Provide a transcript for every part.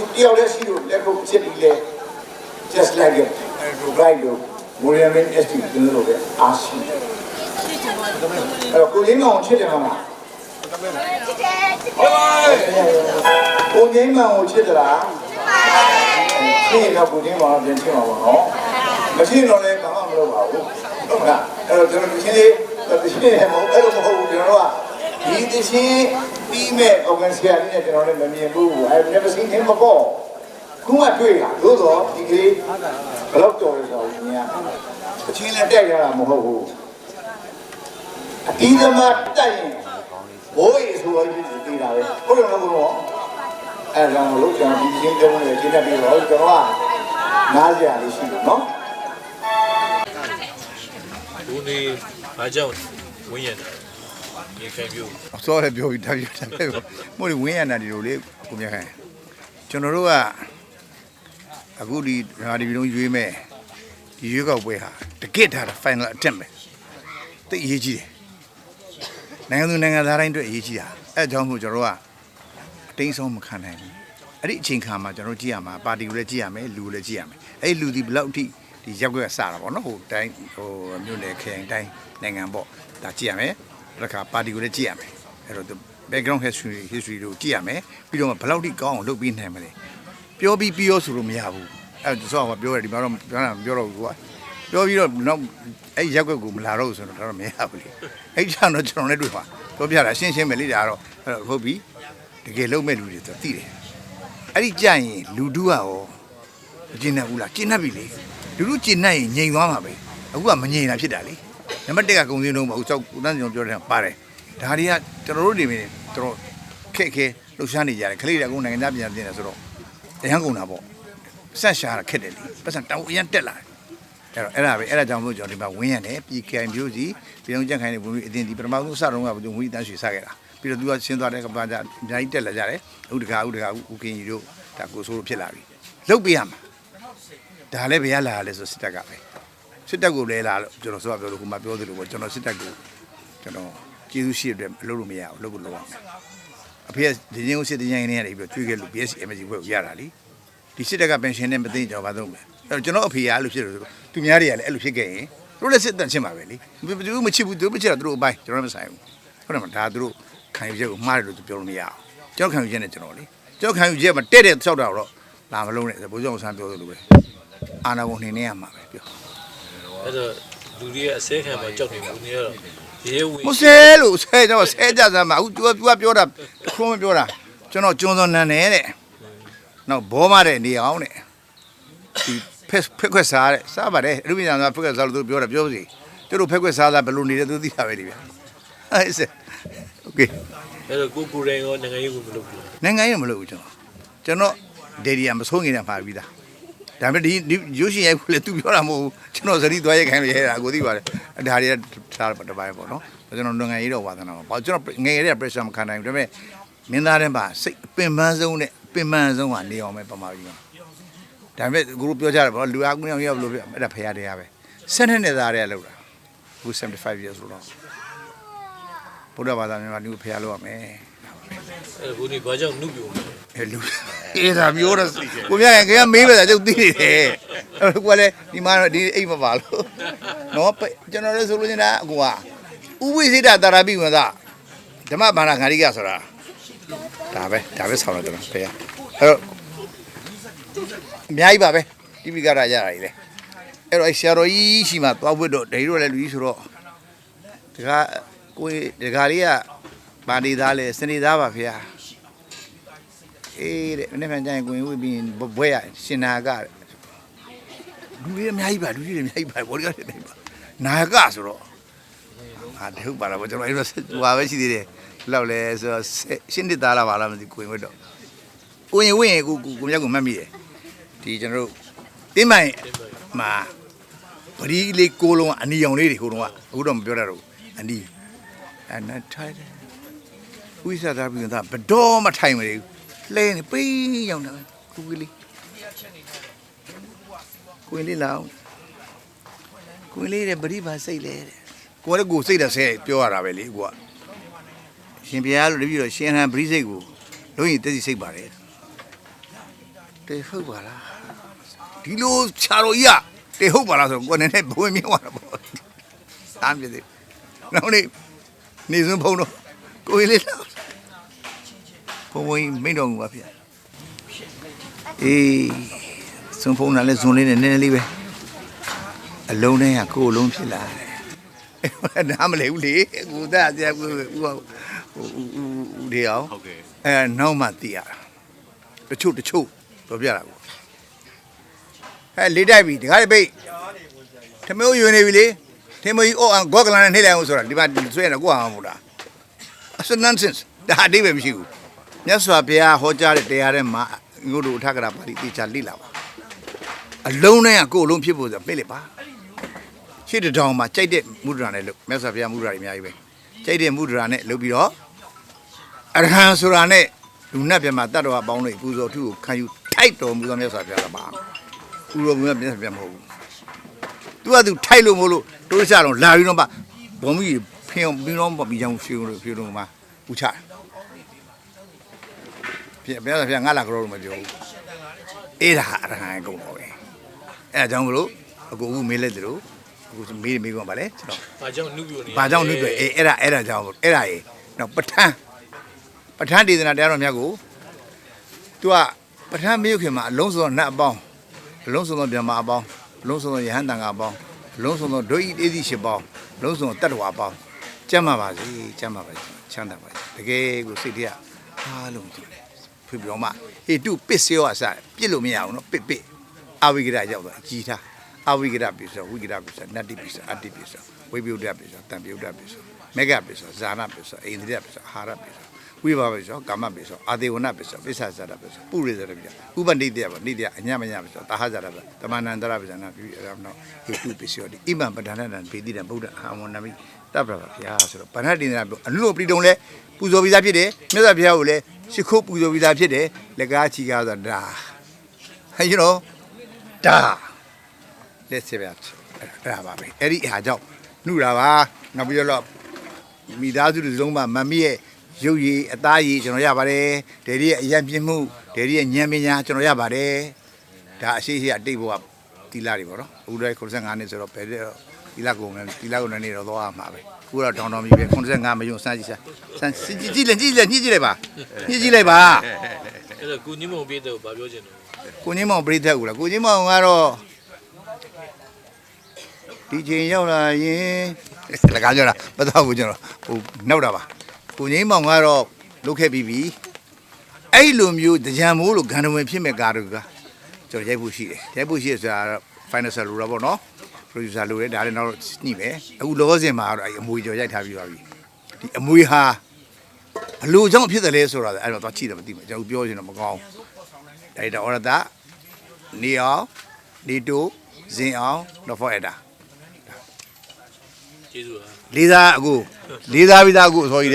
သူတယောက်တည်းရှိလို့လက်ခုပ်ဖြစ်ပြီးလဲ just like it အဲ့လို right လို့ Moriamin ST ကျွန်တော်တို့ပဲအားရှိတယ်အဲ့တော့ကိုရင်းကောင်ချစ်တယ်မလားကိုငိမ့်မောင်ကိုချစ်သလားချစ်ရင်တော့ကိုငိမ့်မောင်ကပြန်ချစ်မှာပေါ့နော်မရှိရင်တော့လည်းဘာမှမလုပ်ပါဘူးဟုတ်လားအဲ့တော့ကျွန်တော်ဒီချင်းလေးဒီချင်းလေးမဟုတ်အဲ့လိုမဟုတ်ဘူးကျွန်တော်ကဒီဒီချင်း ပြီးမဲ့ organ ဆရာလေးနဲ့ကျွန်တော်လည်းမမြင်ဘူး I've never seen him before ခုမှတွေ့တာသို့တော့ဒီကလေးဘယ်တော့တော်လဲဆိုတော့မြင်ရအချင်းလည်းတက်ရတာမဟုတ်ဘူးအတီးသမားတက်ရင်ဘိုးရေဆိုတော့ဒီသေးတာပဲဟုတ်တယ်မဟုတ်ဘူးအဲ့ဒါမလို့ကျွန်တော်ဒီချင်းတုံးနဲ့ကျင်းနေပြီးတော့ကျွန်တော်ကနားစရာလေးရှိတယ်နော်လူနေဘာကြောင့်ဝင်းရတာ ရေခိုင်ပြို့စောရပြောပြီးတပြည့်တပြည့်မို့ဒီဝင်းရနာဒီလိုလေကိုမြတ်ခိုင်ကျွန်တော်တို့ကအခုဒီဓာဒီဘီလုံးရွေးမဲ့ဒီရွေးကောက်ပွဲဟာတကစ်ထားတာ final attempt ပဲတိတ်အရေးကြီးတယ်နိုင်ငံသူနိုင်ငံသားတိုင်းအတွက်အရေးကြီးတာအဲအကြောင်းမို့ကျွန်တော်တို့ကအတင်းဆုံးမခံနိုင်ဘူးအဲ့ဒီအချိန်ခါမှာကျွန်တော်တို့ကြည့်ရမှာပါတီကိုလည်းကြည့်ရမယ်လူကိုလည်းကြည့်ရမယ်အဲ့ဒီလူဒီဘယ်လောက်အထိဒီရက်ွက်ကစတာပေါ့နော်ဟိုတိုင်းဟိုမြို့နယ်ခရိုင်တိုင်းနိုင်ငံပေါ့ဒါကြည့်ရမယ် တစ်ခါပါတီကိုလည်းကြည့်ရမယ်အဲ့တော့ background history history တို့ကြည့်ရမယ်ပြီးတော့ဘယ်လောက်ထိကောင်းအောင်လုပ်ပြီးနိုင်မလဲပြောပြီးပြောဆိုလို့မရဘူးအဲ့ဒါဆိုတော့ပြောရတယ်ဒီမှာတော့ပြောတာမပြောတော့ဘူးကွာပြောပြီးတော့နောက်အဲ့ရက်ွက်ကိုမလာတော့ဘူးဆိုတော့တော့မရဘူးလေအဲ့ကြောင့်တော့ကျွန်တော်လည်းတွေ့ပါပြောပြတာရှင်းရှင်းပဲလေဒါကတော့အဲ့တော့ဟုတ်ပြီတကယ်လုံးမဲ့လူတွေဆိုသိတယ်အဲ့ဒီကြရင်လူတူကရောမကျင်တတ်ဘူးလားကျင်တတ်ပြီလေလူတူကျင်တတ်ရင်ငြိမ်သွားမှာပဲအခုကမငြိမ်တာဖြစ်တာလေ နံပါတ်1ကကုံစင်းလုံးမဟုတ်စောက်ဦးတန်းကျွန်တော်ပြောတယ်ပါတယ်ဒါတွေကကျွန်တော်တို့နေနေကျွန်တော်ခက်ခဲလှူရှားနေကြတယ်ခလေးတွေကအခုနိုင်ငံသားပြန်ပြင်တယ်ဆိုတော့တရားကုန်တာပေါ့ဆက်ရှာတာခက်တယ်လေပတ်စံတောင်အရင်တက်လာတယ်အဲ့တော့အဲ့ဒါပဲအဲ့ဒါကြောင့်မို့ကျွန်တော်ဒီမှာဝင်းရတယ်ပြည်ခိုင်မျိုးစီပြည်အောင်ကြက်ခိုင်နေဝင်ပြီးအတင်းဒီပထမဆုံးစတော့ကဘုံဝီတန်းရွှေစခဲ့တာပြီးတော့သူကဆင်းသွားတဲ့ကပ္ပကြအများကြီးတက်လာကြတယ်ဥဒကာဥဒကာဥကင်းကြီးတို့ဒါကိုဆိုးလို့ဖြစ်လာပြီလုတ်ပြရမှာဒါလည်းဘယ်ရလာလဲဆိုစစ်တပ်ကပဲ စစ်တပ်ကိုလဲလာလို့ကျွန်တော်ဆိုပြောလို့ခုမှပြောသလိုပေါ့ကျွန်တော်စစ်တပ်ကိုကျွန်တော်ကျေးဇူးရှိတဲ့အတွက်မလုပ်လို့မရဘူးလုပ်လို့လုပ်ရမယ်အဖေကဒီချင်းကိုစစ်တင်းရင်နေရတယ်ပြီးတော့ကျွေးခဲ့လို့ BS MG ဘွဲကိုရတာလीဒီစစ်တပ်ကပင်ရှင်နဲ့မသိကြဘာသုံးမလဲအဲ့တော့ကျွန်တော်အဖေကအဲ့လိုဖြစ်လို့သူများတွေကလည်းအဲ့လိုဖြစ်ခဲ့ရင်သူတို့လည်းစစ်တပ်ချင်းပါပဲလीဘယ်သူမချစ်ဘူးသူမချစ်တော့သူတို့အပိုင်းကျွန်တော်မဆိုင်ဘူးဟုတ်တယ်မဒါသူတို့ခံယူချက်ကိုမှားတယ်လို့ပြောလို့မရအောင်ကျွန်တော်ခံယူချက်နဲ့ကျွန်တော်လीကျွန်တော်ခံယူချက်မှာတဲ့တဲ့ဆောက်တာတော့လာမလုံးနဲ့ဘိုးကျောင်းဆန်းပြောသလိုပဲအာနာဝန်နေနေရမှာပဲပြော အဲ့တော့လူတွေရဲ့အစဲခံမှာကြောက်နေဘူးနေရတော့ရဲဝင်မဆဲလို့ဆဲတော့ဆဲကြစမ်းပါအခု तू तू ကပြောတာခုံးမပြောတာကျွန်တော်ကျွန်စုံနန်းနေတဲ့နောက်ဘောမတဲ့နေအောင်တဲ့ဒီ face ဖက်ခွက်စားတဲ့စားပါတယ်အရုပ်ဉာဏ်ကဖက်ခွက်စားလို့သူပြောတာပြောစီသူတို့ဖက်ခွက်စားတာဘယ်လိုနေလဲသူသိတာပဲဒီဗျအဲ့ဆက် okay အဲ့တော့ကိုကိုရင်ရောနိုင်ငံရေးကိုမလုပ်ဘူးနိုင်ငံရေးမလုပ်ဘူးကျွန်တော်ကျွန်တော်ဒေဒီယာမဆုံးခင်တည်းမှာပြီးသား ဒါပေမဲ့ဒီဒီရုပ်ရှင်ရိုက်ဖို့လေသူပြောတာမဟုတ်ဘူးကျွန်တော်ဇရီသွားရိုက်ခိုင်းလို့ရိုက်တာကိုသိပါတယ်ဒါတွေကထားတပိုင်းပေါ့နော်ကျွန်တော်နိုင်ငံရေးတော့ဝါသနာပါဘာကျွန်တော်ငယ်ရတဲ့ pressure မခံနိုင်ဘူးဒါပေမဲ့မင်းသားတဲ့မှာစိတ်အပင်ပန်းဆုံးနဲ့ပင်ပန်းဆုံးကနေအောင်ပဲပမာပြီးမှာဒါပေမဲ့ကိုတို့ပြောကြတယ်ဗောလူအားကူးအောင်ရောက်လို့ပြအဲ့ဒါဖရားတရားပဲဆက်နဲ့နဲ့သားတွေကလောက်တာအခု75 years ဆိုတော့ဘုရားဘာသာမြန်မာလူဖရားလောက်ရမယ် အဲ့တော့ကိုနေဘာကြောင့်နှုတ်ပြိုလဲအဲလူအေးဒါမျိုးတော့ကိုမြခင်ကမေးပဲကျုပ်သိနေတယ်အဲ့ကိုကလည်းဒီမှာတော့ဒီအိမ်မပါလို့နော်ကျွန်တော်လည်းဆိုလို့နေတာအကူကဥဝိသေတတာရပိဝန္ဒဓမ္မဘာနာခါရိကဆိုတာဒါပဲဒါပဲဆောင်းတော့ကျွန်တော်ဖေရအဲ့တော့အများကြီးပါပဲတိပိကရရတာကြီးလေအဲ့တော့ဆရာတော်ကြီးရှိမှသွားဖို့တော့ဒိတို့လည်းလူကြီးဆိုတော့ဒီကကိုဒီကလေးက ပါနေသားလေစနေသားပါဖေရအေးတဲ့မနေ့ကကြရင်ကိုရင်ဝေးပြီးရင်ဘဘွဲရရှင်နာကတဲ့လူတွေအများကြီးပါလူတွေအများကြီးပါဘော်ဒီကတွေအများကြီးပါနာယကဆိုတော့ဟာတဟုတ်ပါလားဘောကျွန်တော်အဲ့တော့ဟိုပါပဲရှိသေးတယ်လောက်လဲဆိုတော့ရှင်းတစ်သားလားပါလားမသိကိုရင်ဝေးတော့ကိုရင်ဝေးရင်ကိုကိုမြောက်ကိုမှတ်မိတယ်ဒီကျွန်တော်တို့တင်းမိုင်မှာပရီလေးကိုလုံးကအနီရောင်လေးတွေဟိုတော့အခုတော့မပြောတတ်တော့ဘူးအနီအဲ့နဲ့ထိုင် တယ်ဝိသသာပြီးတော့ဘတော်မထိုင်မနေဘူးလဲနေပိန်းရောက်တာကူကလေးကိုင်းလေးလောင်းကိုင်းလေးတဲ့ပရိပါစိတ်လဲတဲ့ကိုလည်းကိုစိတ်တဲ့ဆဲပြောရတာပဲလေကိုကရှင်ဘုရားလို့တပည့်တော့ရှင်ဟန်ပရိစိတ်ကိုလုံးရင်တက်စီစိတ်ပါတယ်တေဟုတ်ပါလားဒီလိုခြာတော်ကြီးကတေဟုတ်ပါလားဆိုတော့ကိုယ်နဲ့ဘဝင်မြင်သွားတာပေါ့အားပြသေးနောက်နေ့နေစွန်းဖုံတော့ ကိုယ်လေးလောက်ဘုံဘုံကြီးမိန်တော်မူပါဗျာအေးစွန်းဖုံးတာလဲဇွန်လေးနဲ့နည်းနည်းလေးပဲအလုံးနဲ့ကကိုယ်လုံးဖြစ်လာတယ်နားမလဲဘူးလေကိုသားဆရာကိုဦးဟိုဦးဒီအောင်ဟုတ်ကဲ့အဲနောက်မှသိရတာတချို့တချို့တော့ပြတာကိုအဲလေးတိုက်ပြီတခါလေးပိတ်ထမင်းယူနေပြီလေထမင်းကြီးအော်ဂေါကလန်နဲ့နှိမ့်လိုက်အောင်ဆိုတာဒီမှာဆွဲရကိုအောင်မို့လားအ စနန်စင်ဒါအတိပဲမရှိဘူးမြတ်စွာဘုရားဟောကြားတဲ့တရားထဲမှာငို့တို့အထက်ကရာပါဠိတေချာလိလာပါအလုံးနဲ့ကကိုယ်လုံးဖြစ်ဖို့ဆိုပြေးလေပါရှေ့တထောင်မှာကြိုက်တဲ့မုဒ္ဒရာနဲ့လို့မြတ်စွာဘုရားမုဒ္ဒရာတွေအများကြီးပဲကြိုက်တဲ့မုဒ္ဒရာနဲ့လုပ်ပြီးတော့အရဟံဆိုတာနဲ့လူနဲ့ပြမတတ်တော်အပေါင်းတွေပူဇော်ထုကိုခံယူထိုက်တော်မူသောမြတ်စွာဘုရားကပါပူဇော်မှုမြတ်စွာဘုရားမဟုတ်ဘူးသူကသူထိုက်လို့မဟုတ်လို့တိုးစားတော့လာပြီးတော့မှဘုံကြီး ဖင်အောင်ပြီးတော့ပြီးကြောင်ဖြူလို့ဖြူလို့မှဥချပြဘုရားဘုရားငါလာကြတော့မပြောဘူးအဲ့ဒါအရဟံကုန်တော့ပဲအဲ့ဒါကြောင့်မလို့အကူကူမေးလိုက်တယ်လို့အခုမေးမေးကုန်ပါလေကျွန်တော်ဘာကြောင့်နှုတ်ပြနေ။ဘာကြောင့်နှုတ်တွေအေးအဲ့ဒါအဲ့ဒါကြောင့်အဲ့ဒါရေနော်ပဋ္ဌာန်းပဋ္ဌာန်းဒေသနာတရားတော်မြတ်ကို तू ကပဋ္ဌာန်းမယုတ်ခင်မှာအလုံးစုံသောနတ်အပေါင်းအလုံးစုံသောဗျမအပေါင်းအလုံးစုံသောယဟန်တန်ကအပေါင်းအလုံးစုံသောဒုဣတေသီရှိပေါင်းအလုံးစုံသောတတ္တဝါအပေါင်း ကျမ်းမာပါစေကျမ်းမာပါစေချမ်းသာပါစေတကယ်ကိုစိတ်ထဲကအားလုံးကြည့်တယ်ဖွပြီးတော့မှဟေတုပစ္စယောအစပြစ်လို့မရအောင်နော်ပစ်ပစ်အဝိကရရောက်တော့အကြီးထားအဝိကရပစ္စယောဝိကရပစ္စယောနတ္တိပစ္စယောအတ္တိပစ္စယောဝိပယုဒ္ဓပစ္စယောတံပယုဒ္ဓပစ္စယောမေဃပစ္စယောဇာနာပစ္စယောအိန္ဒိယပစ္စယောအာဟာရပစ္စယောဝိဘာပစ္စယောကာမပစ္စယောအာဒေဝနာပစ္စယောပစ္ဆာဇာတပစ္စယောပုရိသရပစ္စယောဥပနိတ္တယပနိတ္တယအညမညပစ္စယောတာဟဇာတပတမန္တန္တရပစ္စယောနာပိရမနောဟေတုပစ္စယောတိဣမံပဒနာနံဘေတိတံဗုဒ္ဓအာမနမိ တပ္ပရပါဗျာဆိုတော့ဗန္ဓတိန္ဒရာပြောအနုလိုပရိတုံလဲပူဇော်ပြီးသားဖြစ်တယ်မြတ်စွာဘုရားကိုလည်းရှ िख ုပူဇော်ပြီးသားဖြစ်တယ်လက်ကားချီကားဆိုတာဒါဟဲ့ you know ဒါလက်စေပြတ်အဲ့ဒါပါပဲအဲ့ဒီအဟာကြောင့်နှုတာပါနောက်ပြီးတော့မိသားစုတွေလုံးမှာမမီးရဲ့ရုပ်ရည်အသားရည်ကျွန်တော်ရပါတယ်ဒေဒီရဲ့အယံပြင်းမှုဒေဒီရဲ့ဉာဏ်ပညာကျွန်တော်ရပါတယ်ဒါအရှိရှိအတိတ်ဘဝတီလာတွေပေါ့နော်အခုလည်း95နှစ်ဆိုတော့ဘယ်တဲ့ တီလာကုန်လဲတီလာကုန်နေတော့သွားရမှာပဲအခုတော့တောင်းတော်ပြီပဲ95မယုံစမ်းကြည့်စမ်းစမ်းကြည့်ကြည့်လိုက်ကြည့်လိုက်ညှိကြည့်လိုက်ပါညှိကြည့်လိုက်ပါအဲ့တော့ကိုညင်းမုံပြတဲ့ကိုဘာပြောချင်တယ်ကိုကြီးမောင်ပြိသက်ဦးလားကိုကြီးမောင်ကတော့ဒီချိန်ရောက်လာရင်လကားပြောတာမတော့ဘူးကျွန်တော်ဟိုနောက်တာပါကိုကြီးမောင်ကတော့လုတ်ခဲ့ပြီးပြီအဲ့လိုမျိုးကြံမိုးလိုဂန္ဓဝင်ဖြစ်မဲ့ကားတွေကကျွန်တော်ရိုက်ဖို့ရှိတယ်ရိုက်ဖို့ရှိရဆိုတာတော့ financial လိုတော့ဗောနော် producer လိုတယ်ဒါလည်းတော့ညှိမယ်အခုလောစင်မှာကတော့အဲ့အမွေကျော်ရိုက်ထားပြီးပါပြီဒီအမွေဟာဘလို့ကြောင့်ဖြစ်တယ်လဲဆိုတာအဲ့တော့သွားကြည့်တယ်မသိဘူးကျွန်တော်ပြောချင်တော့မကောင်းဘူးဒါတော့ရတာနေအောင်နေတူဇင်အောင်တော့ဖော်ရတာကျေးဇူးပါလေးသားအခုလေးသားပြီးသားအခုအစောကြီး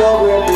ပြော